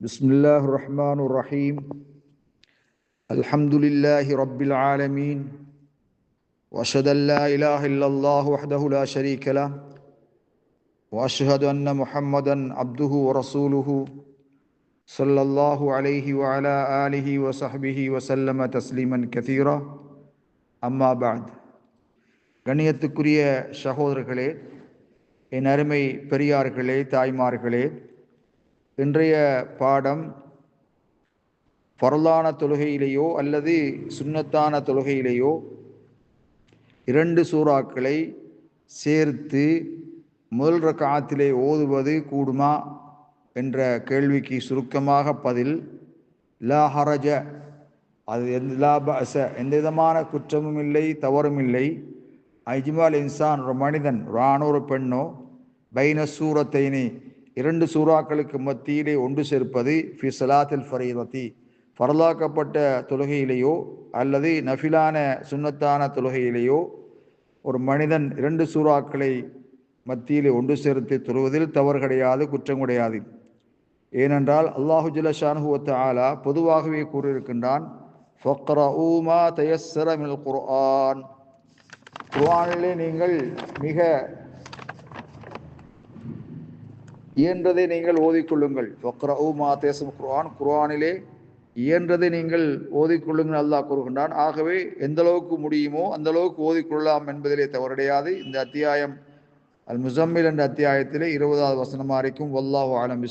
بسم الله الرحمن الرحيم الحمد لله رب العالمين واشهد ان لا اله الا الله وحده لا شريك له واشهد ان محمدا عبده ورسوله صلى الله عليه وعلى اله وصحبه وسلم تسليما كثيرا اما بعد கண்ணியத்துக்குரிய சகோதரர்களே என் அருமை பெரியார்களே தாய்மார்களே இன்றைய பாடம் பரலான தொழுகையிலேயோ அல்லது சுண்ணத்தான தொழுகையிலேயோ இரண்டு சூறாக்களை சேர்த்து முதல் ரக்காத்திலே ஓதுவது கூடுமா என்ற கேள்விக்கு சுருக்கமாக பதில் லா ஹரஜ அது எந்த லா பஅஸ எந்த விதமான குற்றமும் இல்லை தவறும் இல்லை. ஐஜ்மால் இன்சான் ஒரு மனிதன் ஒரு ஆணோ ஒரு பெண்ணோ பைன சூரத்தைனி இரண்டு சூறாக்களுக்கு மத்தியிலே ஒன்று சேர்ப்பது ஃபி சலாத்தில் ஃபரீரத்தி தொழுகையிலேயோ அல்லது நஃபிலான சுன்னத்தான தொழுகையிலேயோ ஒரு மனிதன் இரண்டு சூறாக்களை மத்தியிலே ஒன்று சேர்த்து தொழுவதில் தவறு கிடையாது குற்றம் கிடையாது. ஏனென்றால் அல்லாஹு ஜிலஷானுவத்த ஆலா பொதுவாகவே கூறியிருக்கின்றான் ஃபக்ரஊமா தயஸ்ஸரமில் குர்ஆன். குர்ஆனிலே நீங்கள் மிக இயன்றதை நீங்கள் ஓதிக்கொள்ளுங்கள். ஃபக்ரஊ மா தேசம் குர்ஆன் குர்ஆனிலே இயன்றதை நீங்கள் ஓதிக்கொள்ளுங்கள் அல்லாஹ் கூறுகின்றான். ஆகவே எந்த அளவுக்கு முடியுமோ அந்த அளவுக்கு ஓதிக்கொள்ளலாம் என்பதிலே தவறடையாது. இந்த அத்தியாயம் அல் முசம்மில் என்ற அத்தியாயத்திலே இருபதாவது வசனம் வரைக்கும் வல்லாஹு ஆலம்